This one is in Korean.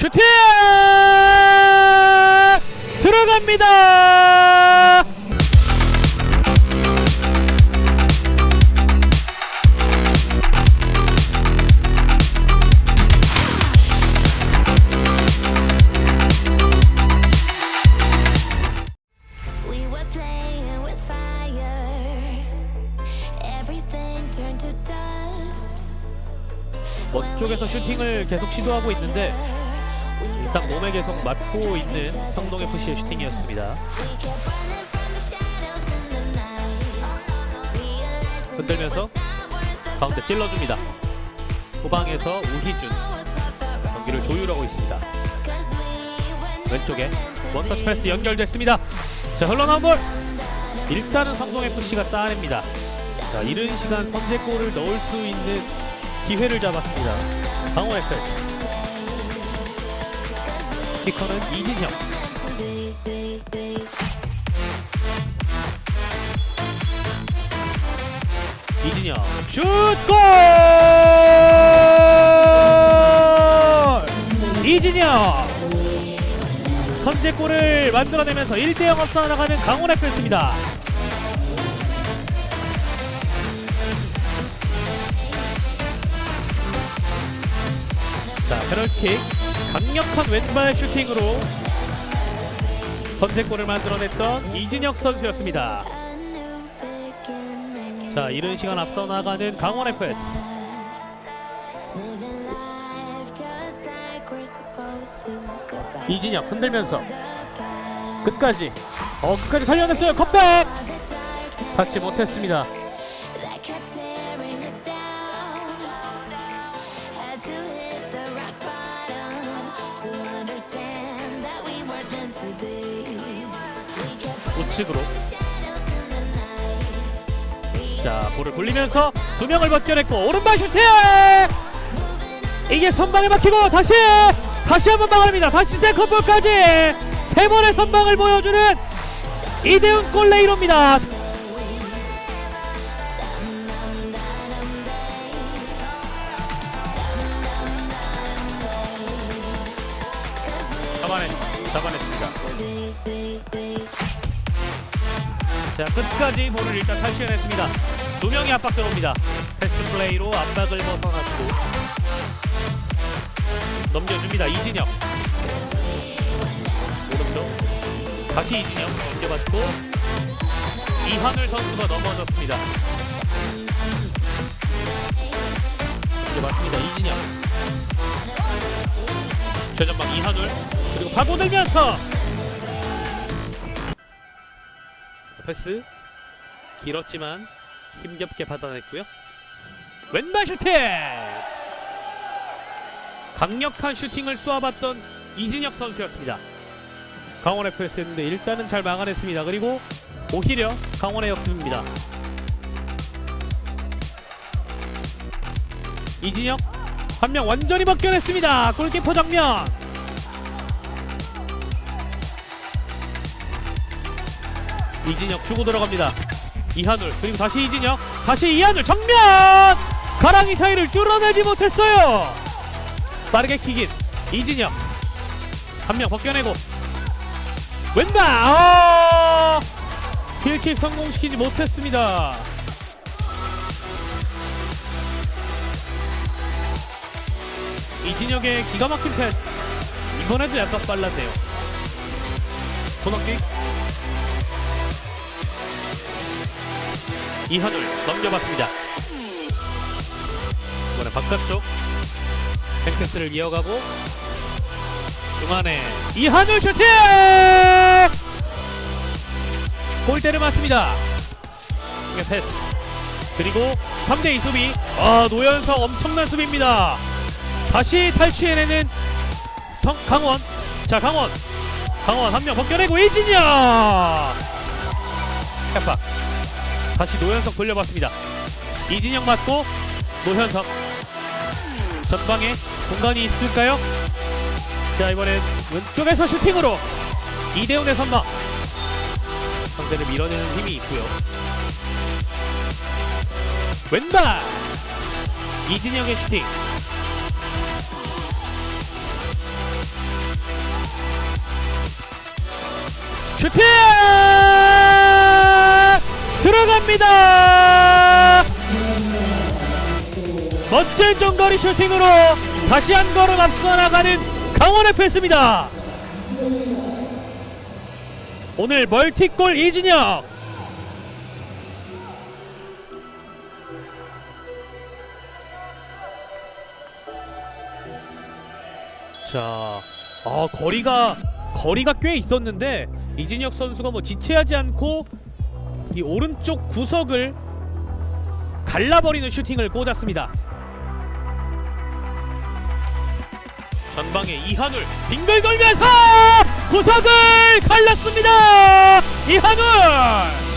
슈팅 들어갑니다. Dust. 먼쪽에서 슈팅을 계속 시도하고 있는데 일단 몸에 계속 맞고 있는 성동 FC의 슈팅이었습니다. 흔들면서 가운데 찔러줍니다. 후방에서 우희준 경기를 조율하고 있습니다. 왼쪽에 원터치 패스 연결됐습니다. 자 흘러나온 볼 일단은 성동 FC가 따냅니다. 자 이른 시간 선제골을 넣을 수 있는 기회를 잡았습니다. 강원 FS 키커는 이진형 이진영 슛 골! 이진영 선제골을 만들어내면서 1대0 앞서 나가는 강원 FS입니다. 자, 페널티킥 강력한 왼발 슈팅으로 선제골을 만들어냈던 이진혁 선수였습니다. 자, 이른 시간 앞서 나가는 강원 FS. 이진혁 흔들면서. 끝까지 어 끝까지 살려냈어요 컵백 받지 못했습니다 night. 자 볼을 굴리면서 두 명을 벗겨냈고 오른발 슈팅! 이게 선방에 막히고 다시 다시 한번 막아냅니다. 다시 세컨볼까지 세 번의 선방을 보여주는 이대훈 골레이로입니다. 잡아냈습니다 자 끝까지 볼을 일단 탈취해냈습니다. 두 명이 압박 들어옵니다. 패스 플레이로 압박을 벗어났고 넘겨줍니다. 이진혁. 오른쪽. 다시 이진혁 넘겨받고 이하늘 선수가 넘어졌습니다. 넘겨받습니다. 이진혁. 최전방 이하늘 그리고 파고들면서 패스 길었지만 힘겹게 받아냈고요. 왼발 슈팅! 강력한 슈팅을 쏘아봤던 이진혁 선수였습니다. 강원 FS였는데 일단은 잘 막아냈습니다. 그리고 오히려 강원의 역습입니다. 이진혁 한 명 완전히 벗겨냈습니다. 골키퍼 정면. 이진혁 주고 들어갑니다. 이한울 그리고 다시 이진혁 다시 이한울 정면 가랑이 사이를 뚫어내지 못했어요. 빠르게 킥인 이진혁 한 명 벗겨내고 왼발 아! 킬킥 성공시키지 못했습니다. 이진혁의 기가 막힌 패스 이번에도 약간 빨랐네요. 코너킥 이한울 넘겨봤습니다. 이번에 바깥쪽 뱅크스를 이어가고 중안에 이한울 슈팅! 골대를 맞습니다. 이게 패스 그리고 3대2 수비 아 노현성 엄청난 수비입니다. 다시 탈취해내는 성 강원 자 강원 강원 한 명 벗겨내고 이진영 캐파 다시 노현석 돌려봤습니다. 이진영 맞고 노현석 전방에 공간이 있을까요? 자 이번엔 왼쪽에서 슈팅으로 이대훈의 선방 상대를 밀어내는 힘이 있고요. 왼발 이진영의 슈팅 슈팅! 들어갑니다. 멋진 중거리 슈팅으로 다시 한 걸음 앞서 나가는 강원 FS입니다. 오늘 멀티골 이진혁 자, 아 거리가 거리가 꽤 있었는데 이진혁 선수가 뭐 지체하지 않고 이 오른쪽 구석을 갈라버리는 슈팅을 꽂았습니다. 전방에 이한울 빙글 돌면서 구석을 갈랐습니다. 이한울